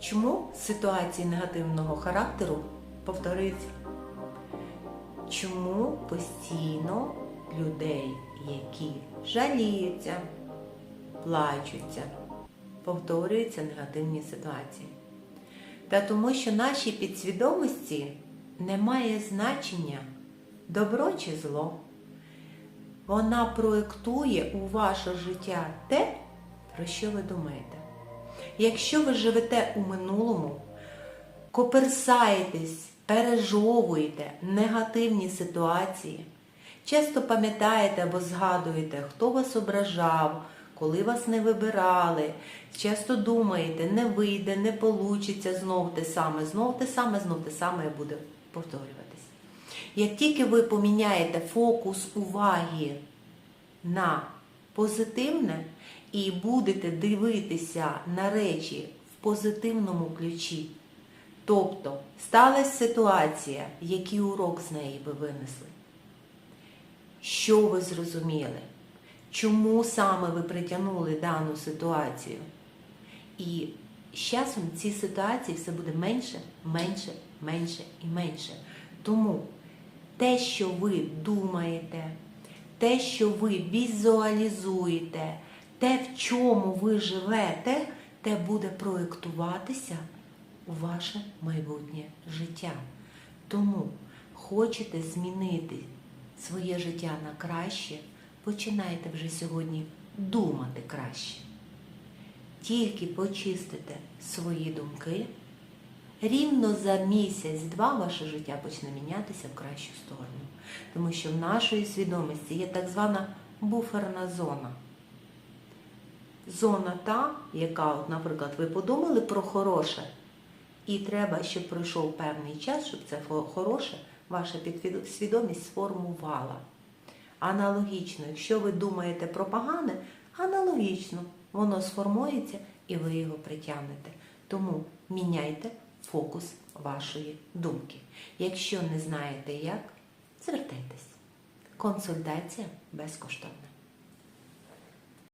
Чому ситуації негативного характеру повторюються? Чому постійно людей, які жаліються, плачуться, повторюються негативні ситуації? Та тому, що нашій підсвідомості немає значення добро чи зло. Вона проєктує у ваше життя те, про що ви думаєте. Якщо ви живете у минулому, коперсаєтесь, пережовуєте негативні ситуації, часто пам'ятаєте або згадуєте, хто вас ображав, коли вас не вибирали, часто думаєте, не вийде, не получиться знов те саме, знов те саме, знов те саме і буде повторюватись. Як тільки ви поміняєте фокус уваги на позитивне і будете дивитися на речі в позитивному ключі, тобто сталася ситуація, який урок з неї ви винесли, що ви зрозуміли, чому саме ви притягнули дану ситуацію. І з часом ці ситуації все буде менше, менше, менше і менше. Тому те, що ви думаєте, те, що ви візуалізуєте, те, в чому ви живете, те буде проєктуватися у ваше майбутнє життя. Тому хочете змінити своє життя на краще, починайте вже сьогодні думати краще. Тільки почистите свої думки, рівно за місяць-два ваше життя почне мінятися в кращу сторону. Тому що в нашої свідомості є так звана буферна зона. Зона та, яка, от, наприклад, ви подумали про хороше, і треба, щоб пройшов певний час, щоб це хороше ваша підсвідомість сформувала. Аналогічно, якщо ви думаєте про погане, аналогічно воно сформується і ви його притягнете. Тому міняйте фокус вашої думки. Якщо не знаєте як, звертайтесь. Консультація безкоштовна.